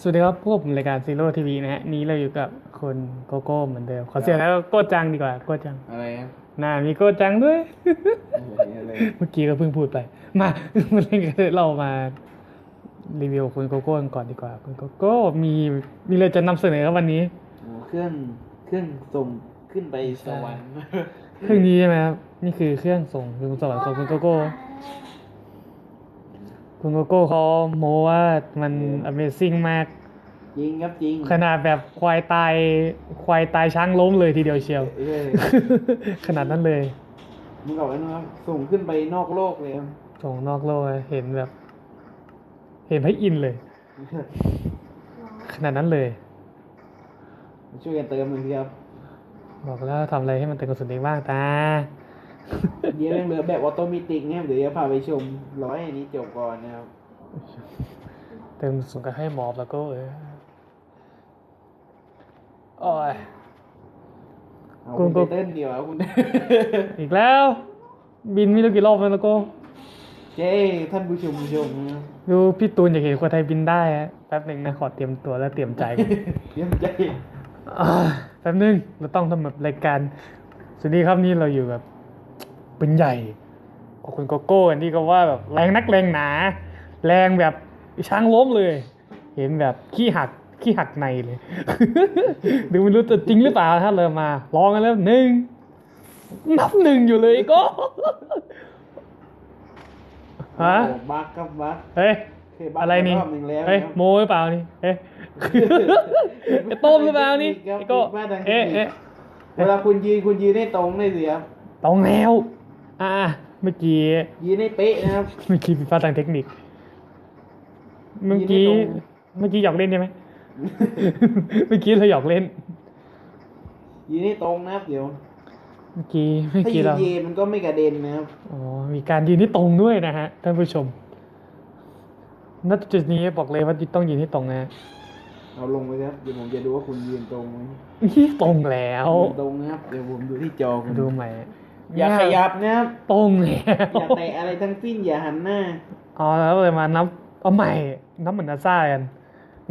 สวัสดีครับพวกผมรายการซีโร่ทีวีนะฮะ นี้เราอยู่กับคนโกโก้เหมือนเดิม ขอเสียงแล้วโก้จังดีกว่า โก้จัง อะไรครับน่ามีโก้จังด้วย อะไรอะไรเมื่อกี้ก็เพิ่งพูดไป มาวันนี้ก็เรามารีวิวคุณโกโก้กันก่อนดีกว่า คุณโกโก้มีมีอะไรจะนำเสนอครับวันนี้โอ้เครื่องเครื่องส่งขึ้นไปสวรรค์เครื่องนี้ใช่ไหมครับ นี่คือเครื่องส่งถึงสวรรค์ของคุณโกโก้ คุณโกโก้เขาโม้ว่ามัน Amazing มาก จริงครับจริงขนาดแบบควายตายควายตายช้างล้มเลยทีเดียวเชียว เอ้ยขนาดนั้นเลย มึงบอกไว้นะครับส่งขึ้นไปนอกโลกเลยครับส่งนอกโลกเลยเห็นแบบ เห็นให้อินเลย ขนาดนั้นเลย ช่วยกันเติมหน่อยสิครับ บอกแล้วทำอะไรให้มันเป็นกุศลเองบ้างตา เดี๋ยวเรื่องเหลือแบบออโตเมติกนะครับเดี๋ยวจะพาไปชมร้อยอันนี้จบก่อนนะครับเติมส่งกันให้หมอบแล้วก็เออโอ้ยเอาคุคุณณก็ไปเต้นเดียวเอาคุณอีกแล้ว บินไม่รู้กี่รอบแล้วแล้วก็เจ้ท่านผู้ชมผู้ชมนะครับดูพี่ตูนอยากเห็นคนไทยบินได้ฮะแป๊บหนึ่งนะขอเตรียมตัวและเตรียมใจก่อนเยี่ยมใจอ่าแป๊บนึงเราต้องทำแบบรายการสวัสดีครับนี่เราอยู่แบบเป็นใหญ่ขอบคุณโกโก้อันนี้ก็ว่าแบบแรงนักแรงหนา แรงแบบช้างล้มเลย เห็นแบบขี้หักขี้หักในเลย ดูไม่รู้จะจริงหรือเปล่าถ้าเรามาลองกันแล้วหนึ่งนับหนึ่งอยู่เลยโก็ฮะโอ้บักครับบักเฮ้ยเคยบักอะไรนี่รอบหนึ่งแล้วเฮ้ยนะครับโมหรือเปล่านี่เอ๊ะไอ้ต้มหรือเปล่านี่ไอ้โก็เอ๊ะเอ๊ะเวลาคุณยืนคุณยืนให้ตรงได้สิครับตรงแล้ว อ่าเมื่อกี้ยืนให้เป๊ะนะครับ เมื่อกี้ผิดพลาดทางเทคนิค เมื่อกี้ ยืนไม่ตรง เมื่อกี้หยอกเล่นใช่ไหม เมื่อกี้เราหยอกเล่น ยืนให้ตรงนะครับเดี๋ยวเมื่อกี้เมื่อถ้ากี้ยืนเรา เยมันก็ไม่กระเด็นนะครับอ๋อ มีการยืนที่ตรงด้วยนะฮะท่านผู้ชม ณ จุดนี้บอกเลยว่าต้องยืนที่ตรงนะฮะเอาลงไปครับเดี๋ยวผมจะดูว่าคุณยืนตรงไหมนี่ตรงแล้ว ยืนตรงนะครับเดี๋ยวผมดูที่จอคุณดูใหม่ อย่าขยับนะครับตรงแล้วอย่าแตะอะไรทั้งสิ้นอย่าหันหน้าอ๋อแล้วเลยมานับเอาใหม่ นับเหมือนนาซากัน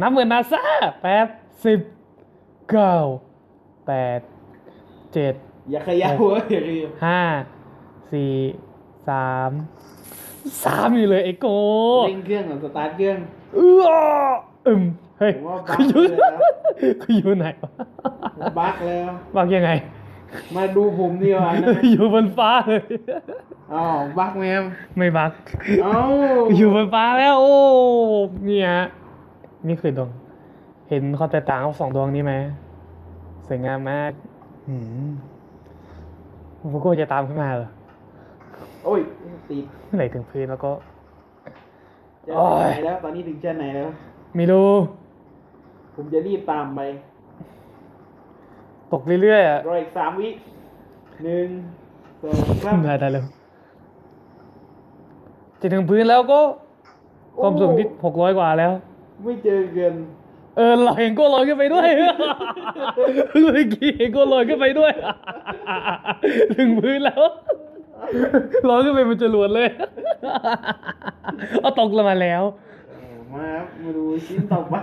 นับเหมือนนาซาแป๊บสิบเก้าแปดเจ็ดอย่าขยับหัวอย่าขยับห้าสี่สามสามอยู่เลยไอ้โกเร่งเครื่องก่อนสตาร์ทเครื่องเอออึมเฮ้ยผมว่าบั๊คุกณอยู่เลยนะคุณอยู่ไหนวะบักแล้วบักยังไง มาดูผมดีกว่านะอยู่บนฟ้าเลยอ๋อบักไหมครับไม่บักเอ้าอยู่บนฟ้าแล้วโอ้เนี่ยฮะนี่คือดวงเห็นข้อแตกต่างของสองดวงนี้ไหมสวยงามมากอืมโฟโก้จะตามขึ้นมาเหรอโอ้ยติดเมื่อไหร่ถึงพื้นแล้วก็จะโอ้ไหยนแล้ว ตอนนี้ถึงชั้นไหนแล้ว ไม่รู้ ผมจะรีบตามไป ตกเรื่อยๆอะรออีกสามวิหนึ่งสองสามได้ได้เลยจะถึงพื้นแล้วก็ ความสูงที่หกร้อยกว่าแล้ว ไม่เจอเกินเออเราเห็นโก้ลอยขึ้นไปด้วยเมื่อกี้เห็นโก้ลอยขึ้นไปด้วย ถึงพื้นแล้วลอยขึ้นไปบนจรวดเลยเอาตกลงมาแล้วมาครับมาดูชิ้นต่อไป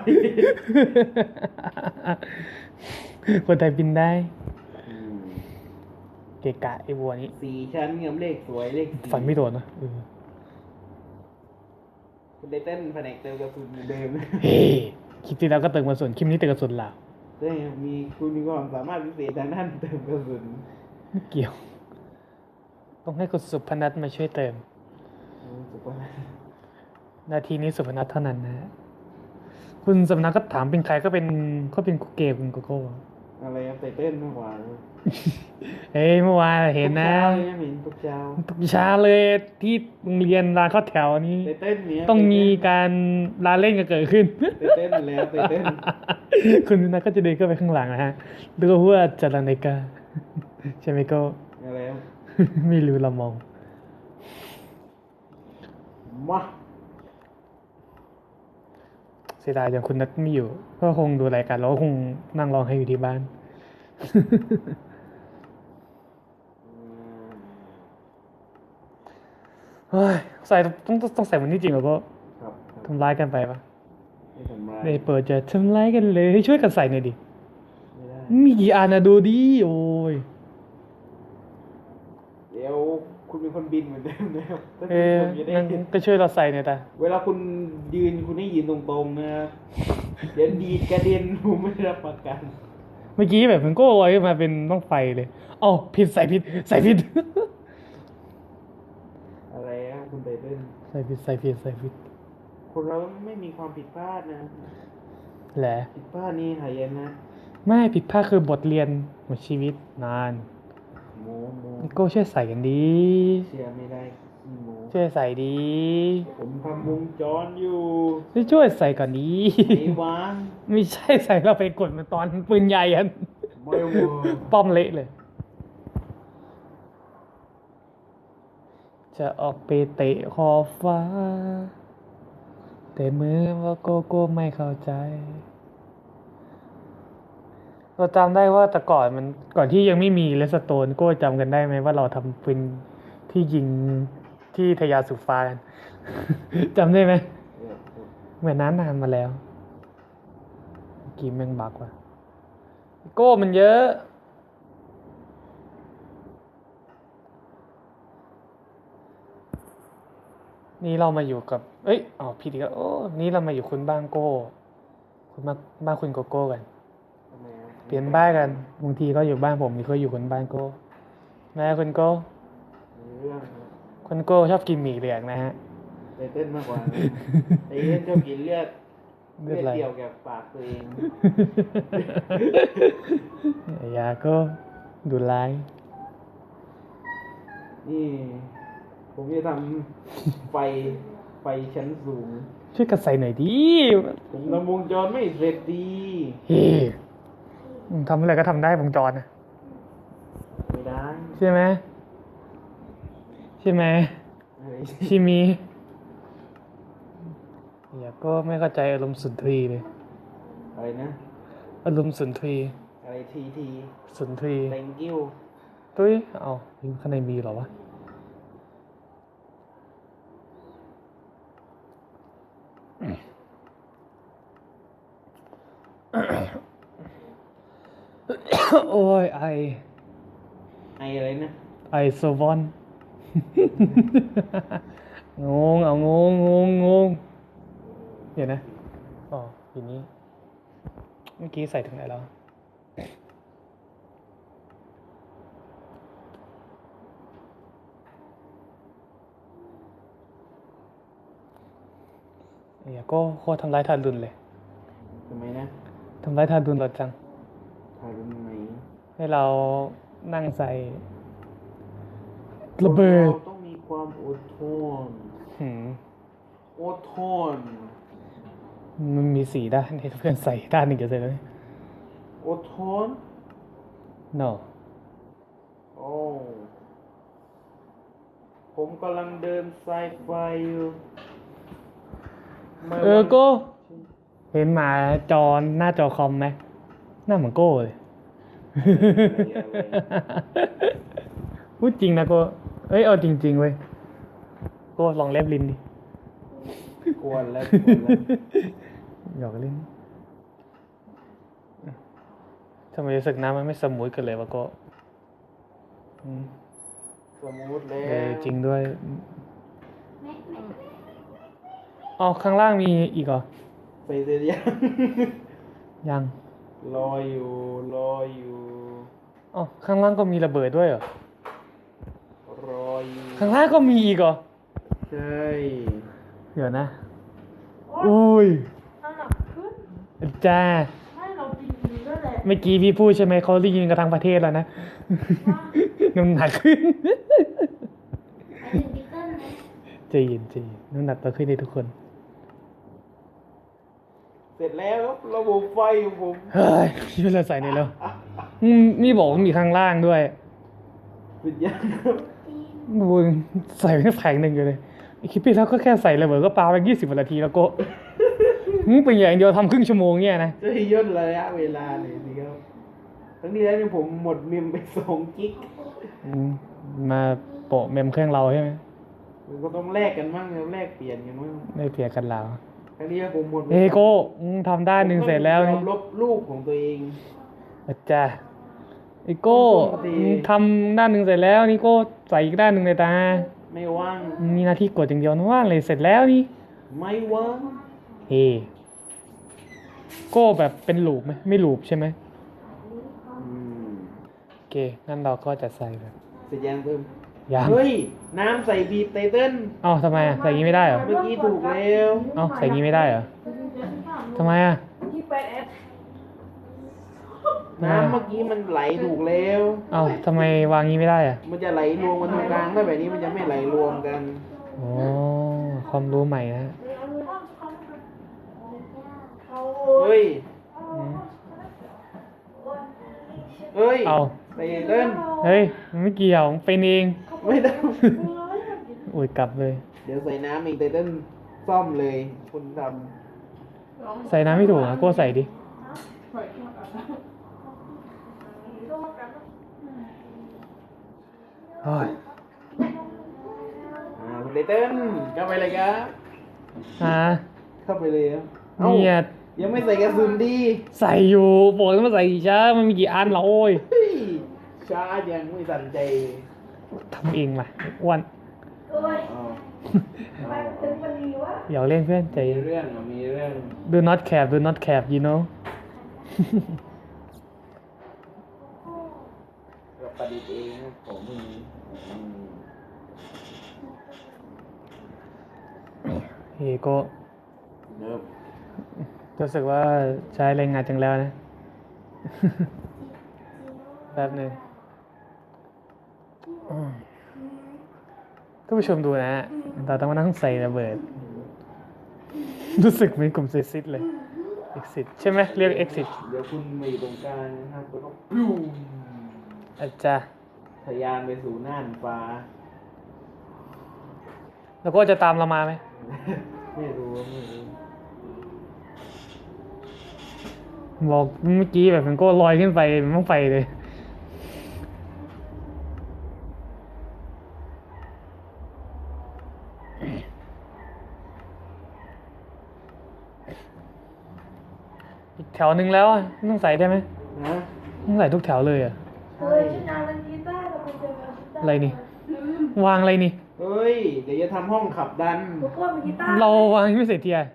คนไทยบินได้ เกะกะไอ้บัวนี้สี่ชั้นเงียบเลขสวยเลขสี่ฝันไม่โดนนะเออคุณได้เต้นแผนกเติมกระสุนเหมือนเดิมเฮ้คลิปที่แล้วก็เติมกระสุนคลิปนี้เติมกระสุนลาวใช่ครับมีคุณมีความสามารถพิเศษทางด้านเติมกระสุนไม่เกี่ยว ต้องให้คุณสุพนัทมาช่วยเติมโอ้สุดยอดนาทีนี้สุพนัทเท่านั้นนะฮะ คุณสุพนัทก็ถามเป็นใครก็เป็นก็เป็นกูเกมคุณโกโก้อะไรครับแต่เต้นมากกว่าเฮ้ยเมื่อวานเห็นนะทุกเช้าเลยเห็นทุกเช้าทุกเช้าเลยที่โรงเรียนรานเข้าแถวนี้แต่เต้นเนี้ยต้องมีการลาเล่นกันเกิดขึ้นแต่เต้นมาแล้วแต่เต้นคุณสุนัทก็จะเดินเข้าไปข้างหลังนะฮะดูว่าจะรังในกาใช่ไหมก็อะไรครับไม่รู้เรามองมาเสียดายอย่างคุณนัทไม่อยู่ ก็คงดูรายการแล้วก็คงนั่งร้องให้อยู่ที่บ้าน เฮ้ยใส่ต้องต้องต้องใส่วันนี้จริงเหรอก็ครับครับทำร้ายกันไปปะไม่ทำร้ายได้เปิดจะทำไรายกันเลยช่วยกันใส่หน่อยดิไม่ได้มีกี่อันนะดูดิโอ้ย เดี๋ยวคุณ เดิมนะครับถ้าเอคุณจะได้งั้นก็ช่วยเราใส่หน่อยตาเวลาคุณยืนคุณให้ยืนตรงๆนะครับเดี๋ยวดีดกระเด็นผมไม่รับประกัน เมื่อกี้แบบมันก็ลอยมาเป็นต้องไฟเลยอ๋อผิดใส่ผิดใส่ผิด อะไรครับคุณไตเติ้ลใส่ผิดใส่ผิดใส่ผิดคนเราไม่มีความผิดพลาดนะแหละผิดพลาดนี่หายนะ ไม่ผิดพลาดคือบทเรียนของชีวิตนาน โมโมโก็ช่วยใส่กันดี เชื่อไม่ได้ขี้โมช่วยใส่ดีผมทำวงจรอยู่ช่วยใส่ก่อนดีไอ้วางไม่ใช่ใส่เราไปกดมันตอนปืนใหญ่อันไม่เวอร์ป้อมเละเลย จะออกไปเตะขอบฟ้า แต่เหมือนว่าโกโก้ไม่เข้าใจ เราจำได้ว่าแต่ก่อนมันก่อนที่ยังไม่มีเลสโตนโก้จำกันได้ไหมว่าเราทำปืนที่ยิงที่ทยาสู่ฟ้ากันจำได้ไหมเหมือนนั้นนานมาแล้วกี้แม่งบักว่ะโก้มันเยอะ นี่เรามาอยู่กับ เอ้ยอ๋อพี่ดีก็โอ้นี่เรามาอยู่คุณบ้านโก้ คุณมาบ้านคุณโกโก้กัน เปลี่ยนบ้านกันบางทีก็อยู่บ้านผมมีก็อยู่คุณบ้านโก้แม่คุณโก้มีเรื่องนะคุณโก้ชอบกินหมี่เหลืองนะฮะไตเติ้ลมากกว่านะไตเติ้ลชอบกินเลือดเลืเลืออดดอะไรเกี่ยวกับปากตัวเองยาก็ดูร้ายนี่ ผมจะทำไฟไฟชั้นสูง ช่วยกันใส่หน่อยดิผมทำวงจรไม่เสร็จดีเฮ้อืม ทำอะไรก็ทำได้วงจรนะไม่ได้ใช่ไหมใช่ไหมอะไรชิมีอย่าก็ไม่เข้าใจอารมณ์สุนทรีย์เลยอะไรนะ อารมณ์สุนทรีย์อะไรทีที สุนทรีย์ thank you ตุ้ยเอาข้างในมีเหรอวะ โอ้ยไอ ไออะไรนะ ไอโซวอน งง เอางงงงงงเดี๋ยวนะ อ๋อทีนี้ เมื่อกี้ใส่ถึงไหนแล้วเอียก็โคตรทำร้ายทารุณเลย ทำไมนะ ทำร้ายทารุณเราจัง ทารุณไหน ให้เรานั่งใส่ระเบิดราต้องมีความอดทนหืมอดทน มันมีสีด้านให้เพื่อนใส่ด้านหนึ่งจะเสร็จแล้วอดทน no โอ้ผมกำลังเดินสายไฟอยู่ไม่เออว่าโก้ เห็นหมาจอหน้าจอคอมไหมหน้าเหมือนโก้เลย พูดจริงนะโก้เอ้ยเอาจริงๆเว้ยโก้ลองเล็บลิ้นดิกวนแล้วกวนแล้วหยอกเล่นทำไมรู้สึกน้ำมันไม่สมูทกันเลยวะโก้อืมสมมุติแล้เออวจริงด้วยอ๋อข้างล่างมีอีกเหรอไปเสร็จยังยัง รออยู่รออยู่อ๋อข้างล่างก็มีระเบิดด้วยเหรอ รออยู่ข้างล่างก็มีอีกเหรอ ใช่เดี๋ยวนะ อุ้ยน้ำหนักขึ้น จ้าให้เรากินดีด้วยแหละเมื่อกี้พี่พูดใช่ไหมเขาได้ยินกันทั้งประเทศแล้วนะ น้ำหนักขึ้นหมายถึงพีเตอร์นะใจเย็นใจเย็นน้ำหนักตัวขึ้นในทุกคน เส ร็จแล้วครับระบบไฟของผมเฮ้ยพี่เป็นไรใส่ในแล้วอืมนี่บอกว่ามีข้างล่างด้วยสุดยอดครับมึงใส่แค่แผงหนึ่งอยู่เลยไอคลิปที่แล้วก็แค่ใส่ระเบิดก็ปาไปยี่สิบนาทีแล้วก็มึงเป็นอย่างเดียวทำครึ่งชั่วโมงเนี่ยนะจะให้ย่นระยะเวลาเลยสิครับทั้งนี้แล้วเนี่ยผมหมดเมมไปสองกิกอืมมาโปะเมมเครื่องเราใช่ไหมมันก็ต้องแลกกันมั่งแล้วแลกเปลี่ยนกันมั่งไม่เพียกันเรา ครั้งนี้ผมหมดเฮ้ยโก้มึงทำด้านหนึ่งเสร็จแล้วนี่ผมลบรูปของตัวเองอาจารย์ไอโก้ปกติมึงทำด้านหนึ่งเสร็จแล้วนี่โก้ใส่อีกด้านหนึ่งเลยตา ไม่ว่างมึงมีหน้าที่กดอย่างเดียวนะว่าเลยเสร็จแล้วนี่ ไม่ว่างเฮ้โก้แบบเป็นลูปไหมไม่ลูปใช่ไหมอืมโอเคงั้นเราก็จะใส่แบบเสร็จยังเพิ่ม ยังเฮ้ย น้ำใส่บีบไตเติ้ล เอ้าทำไมอะใส่อย่างนี้ไม่ได้เหรอ เมื่อกี้ถูกแล้ว เอ้าใส่อย่างนี้ไม่ได้เหรอ ทำไมอะที่แปดเอสน้ำเมื่อกี้มันไหลถูกแล้ว เอ้าทำไมวางงี้ไม่ได้อะมันจะไหลรวมกันตรงกลางถ้าแบบนี้มันจะไม่ไหลรวมกัน โอ้ความรู้ใหม่นะเขาเฮ้ย อืมเฮ้ยเอาไตเติ้ลเฮ้ยมันไม่เกี่ยวมันเป็นเอง ไม่ได้อุ้ยกลับเลย เดี๋ยวใส่น้ำอีกไตเติ้ลซ่อมเลย คุณทใส่น้ำไม่ถูกอะโก้ใส่ดิ โอ้ยำอ่าคุณไตเติ้ลเข้าไปเลยครับ อ่าเข้าไปเลยครับเอ้าเนี่ยยังไม่ใส่กระสุนดีใส่อยู่บอกแล้วมาใส่ช้ามันมีกี่อันเหรอโอ้ย เฮ้ยช้ายังไม่สั่นใจ ทำเองมาอ้วนโอ้ยอ้าวไปถึงวันนี้วะอยากเล่นเพื่อนใจมีเรื่องอะมีเรื่อง do not cap do not cap you know เราประดิษฐ์เองนะผมมืออืมเฮ้ยโก็เนิบรู้สึกว่าใช้แรงงานจังแล้วนะ แป๊บหนึ่งอืม ท่านผู้ชมดูนะฮะเราต้องมานั่งใส่ระเบิด รู้สึกเหมือนกลุ่มซิซิตเลย exit ใช่ไหมเรียก exit เดี๋ยวคุณมาอยู่ตรงกลางนะครับแล้วก็ปิ้วอาจารย์ทะยานไปสู่น่านฟ้า แล้วก็จะตามเรามาไหม ไม่รู้ไม่รู้บอกเมื่อกี้แบบมันก็ลอยขึ้นไปมันต้องไปเลย แถวหนึ่งแล้วอะต้องใส่ได้ไหมนะต้องใส่ทุกแถวเลยอะเฮ้ยฉันอยากเล่นกีตาร์เราไปเจอกันกีตาร์อะไรนี่ วางอะไรนี่ เฮ้ย เดี๋ยวจะทำห้องขับดัน ทุกคนมีกีตาร์เราวางยังไม่เสร็จทีอะ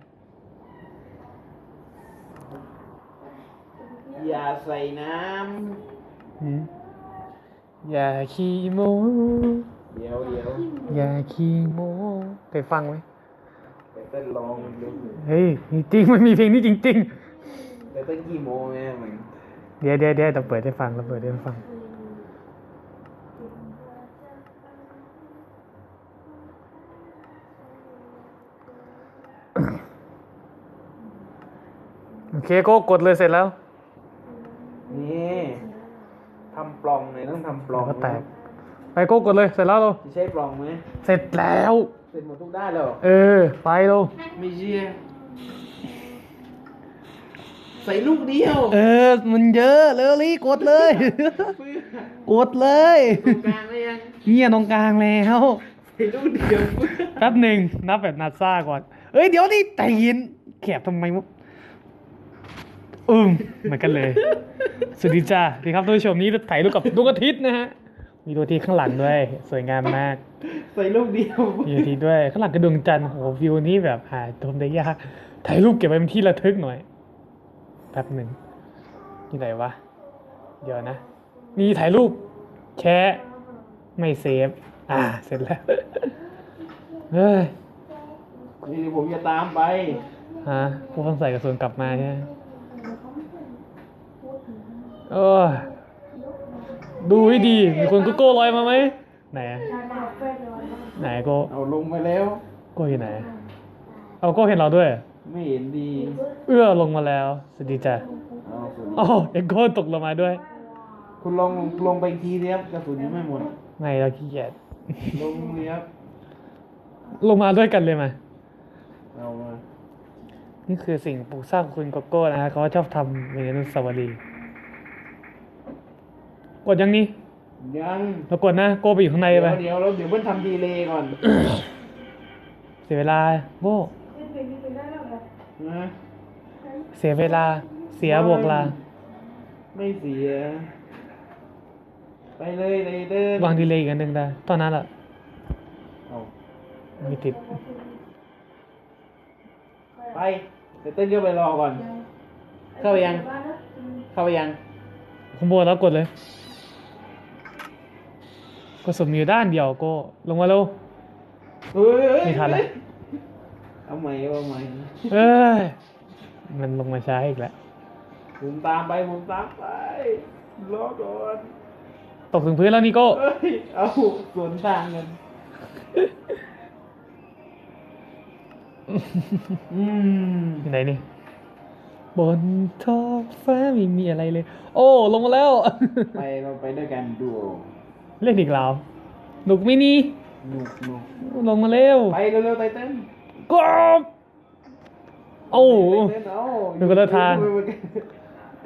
อย่าใส่น้หืมอย่าขี้โมำ เดี๋ยวเดี๋ยวอย่าขี้โมเคยฟังไหมไปเต้นลองดูเฮ้ยจริงๆมันมีเพลงนี้จริง ๆ ไปเต้นกี่โมงแม่มันเดี๋ยวเดี๋ยวเดี๋ยวเราเปิดให้ฟังเราเปิดให้ฟัง โอเคโก็กดเลยเสร็จแล้ว นี่ทำปล่องเลยต้องทำปล่องก็แตก ไปโก็กดเลยเสร็จแล้วเราจะใช้ปล่องไหมเสร็จแล้ว เสร็จหมดทุกด้านแล้วเหรอเออ ไปเราไม่เชื่อ ใส่ลูกเดียวเออ มันเยอะเลยรีกดเลยเพื่อกดเลยตรงกลางเลยยังเนี่ยตรงกลางแล้วใส่ลูกเดียวเพื่อแป๊บหนึ่งนับแบบนาซาก่อน เอ้ยเดี๋ยวนี่แต่ยินแคบทำไมวะอึ้งเหมือนกันเลย สวัสดีจ้าสวัสดีครับท่านผู้ชมนี่ถ่ายรูปกับดวงอาทิตย์นะฮะ มีดวงอาทิตย์ข้างหลังด้วย สวยงามมาก ใส่ลูกเดียวมีดวงอาทิตย์ด้วย ข้างหลังก็ดวงจันทร์โหวิวนี้แบบหาชมได้ยาก ถ่ายรูปเก็บไว้เป็นที่ระทึกหน่อย แป๊บหนึ่งที่ไหนวะ เดี๋ยวนะ นี่ถ่ายรูปแชะไม่เซฟ อ่า เสร็จแล้ว เฮ้ยนี่เดี๋ยวผมจะตามไป ฮะกูต้องใส่กระสุนกลับมาใช่ไหมโอ้ยดูให้ดี มีคนก็โก้ลอยมาไหม ไหนอะไหนโก้เอาลงไปแล้ว โก้อยู่ไหน เอาโก้เห็นเราด้วย ไม่เห็นดีเอื้อลงมาแล้ว สวัสดีจ้ะเอาสุดโอ้เอ็กโก้ตกลงมาด้วย คุณลงลงไปอีกทีเดียวกระสุนยังไม่หมดไม่เราขี้เกียจลงเรียบลงมาด้วยกันเลยมา เอามานี่คือสิ่งปลูกสร้างของคุณโกโก้นะฮะเขาชอบทำเป็นอนุสาวรีย์กดยังนี่ยังเรากดนะโก้ไปอยู่ข้างในเดี๋ยวไปเดี๋ยวเราเดี๋ยวเพิ่นทำดีเลย์ก่อน เสียเวลาโบ้ เป็นเพลงที่เป็นได้แล้วแบบนะเสียเวลา เสียบวกลา ไม่เสีย ไปเลยเลยเดินวางดีเลยอีกอันหนึ่งได้ตอนนั้นแหละเอาไม่ติด ไปเดี๋ยวเต้นก็ไปรอก่อน เข้าไปยัง เข้าไปยังผมบวกแล้วกดเลย ก็สมอยู่ด้านเดียวก็ลงมาเร็วเฮ้ยไม่ทันละ เอาใหม่เอาใหม่เอ้ยมันลงมาช้าอีกแล้วผมตามไปผมตามไปรอก่อนตกถึงพื้นแล้วนี่โก้เอ้ยเอาสวนทางกันอืมอยู่ไหนนี่บนท้องฟ้าไม่มีอะไรเลย โอ้ ลงมาแล้ว ไปเราไปด้วยกันดูเล่นอีกแล้วหนุกไหม่นี่หนุกหนุกลงมาเร็ว ไปเร็วๆไตเติ้ล กบโอ้ไตเติ้ลเอาดูคนละทาง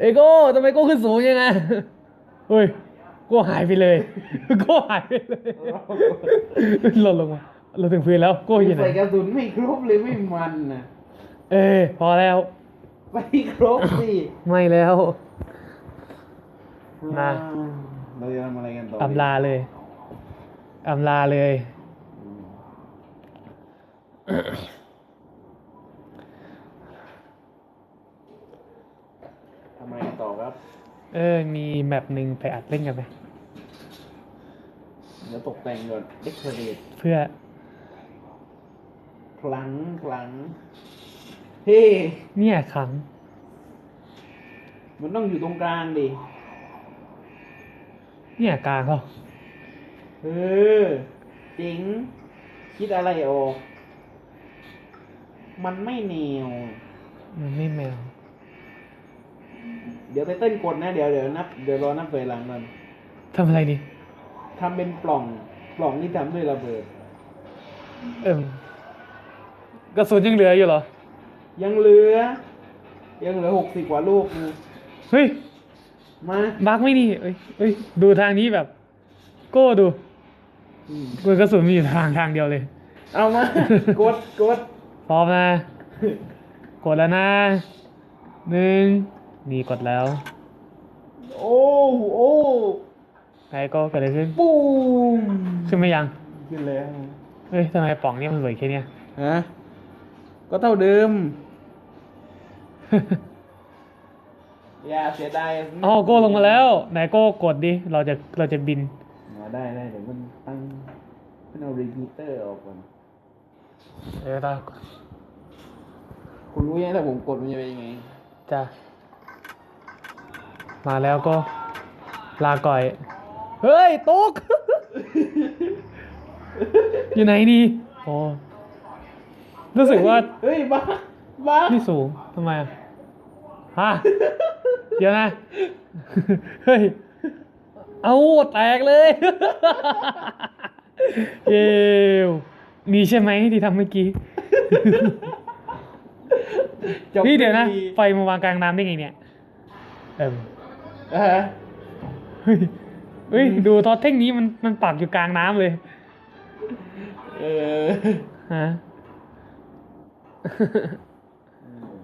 เอโก้ทำไมโก้ขึ้นสูงยังไงเฮ้ยโก้หายไปเลยโก้หายไปเลยหล่นลงมาเราถึงพื้นแล้วโก้อยู่ไหนใส่กระสุนไม่ครบเลยไม่มันนะเอ้ยพอแล้วไปครบสิไม่แล้ว มา เราจะทำอะไรกันต่ออำลาเลยอำลาเลยอืม ทำอะไรกันต่อครับ เออ มีแมปหนึ่งไปอัดเล่นกันไหมเดี๋ยวตกแต่งก่อนเอ็กซ์เรดเพื่อพลังพลังเฮ้เนี่ยครั้ง มันต้องอยู่ตรงกลางดิ เนี่ยกลางเขาเออจริง คิดอะไรออก มันไม่แนว มันไม่แมว เดี๋ยวไตเติ้ลกดนะ เดี๋ยวเดี๋ยวนับเดี๋ยวรอนับถอยหลังกันทำอะไรดี ทำเป็นปล่องปล่องที่ทำด้วยระเบิด เอิมกระสุนยังเหลืออยู่เหรอ ยังเหลือ ยังเหลือหกสิบกว่าลูกนะเฮ้ย มามาร์กไม่ดีเอ้ยเอ้ย ดูทางนี้แบบ โก้ดูอืมกูกระสุนมีอยู่ทางทางเดียวเลย เอามา กดกด พร้อมนะ กดแล้วนะหนึ่งนี่กดแล้ว โอ้โอ้ไอ้ก็เกิดอะไรขึ้นปุ้มขึ้นไม่ยัง ขึ้นแล้วเฮ้ยทำไมปล่องเนี่ยมันเหลือแค่เนี้ยฮะก็เท่าเดิม อย่าเสียดายอ๋อโก้ลงมาแล้วไหนโก้กดดิ เราจะเราจะบินมาได้ได้เดี๋ยวมันตั้งมันเอารีพีเตอร์ออกก่อน เออได้คุณรู้ยังถ้าผมกดมันจะเป็นยังไงจ้ะมาแล้วก็ลาก่อย เฮ้ยตก อยู่ไหนดีโอ้รู้สึกว่าเฮ้ยบ้าบ้านี่สูงทำไมอะฮะเดี๋ยวนะ เฮ้ย เอาแตกเลย เยว มีใช่ไหมที่ทำเมื่อกี้จบพี่เดี๋ยวนะดีไฟมาวางกลางน้ำได้ไงเนี่ยเอออ่าฮะเฮ้ยเฮ้ยดูทอดเท่งนี้มันมันปักอยู่กลางน้ำเลยเออฮะ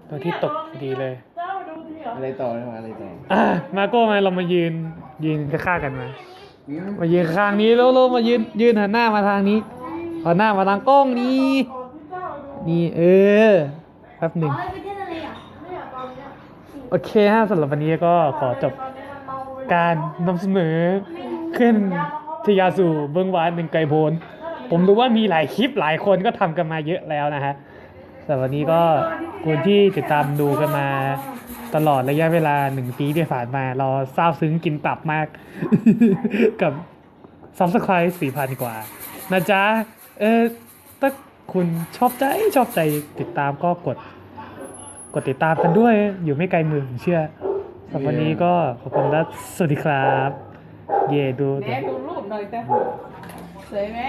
ตัวที่ตกดีเลย เจ้าดูดิเหรออะไรต่อนะอะไรต่ออะมาโก้มาเรามายืนยืนข้างๆกันมา อืมมายืนข้างนี้แล้วเรามายืนยืนหันหน้ามาทางนี้ หันหน้ามาทางกล้องนี่นี่เออแป๊บหนึ่งโอเคฮะสำหรับวันนี้ก็ขอจบการนำเสนอขึ้นทยาสู่เบื้องวานหนึ่งไกลโพนผมรู้ว่ามีหลายคลิปหลายคนก็ทำกันมาเยอะแล้วนะฮะแต่วันนี้ก็คนที่ติดตามดูกันมาตลอดระยะเวลาหนึ่งปีที่ผ่านมา เราซาบซึ้งกินตับมาก กับซับสไครต์สี่พันกว่า นะจ๊ะ เออถ้าคุณชอบใจชอบใจติดตามก็กด กดติดตามกันด้วย อยู่ไม่ไกลมือผมเชื่อสำหรับวันนี้ก็ขอบคุณและสวัสดีครับ เย่ดู แม่ดูรูปหน่อยจ้ะสวยไหม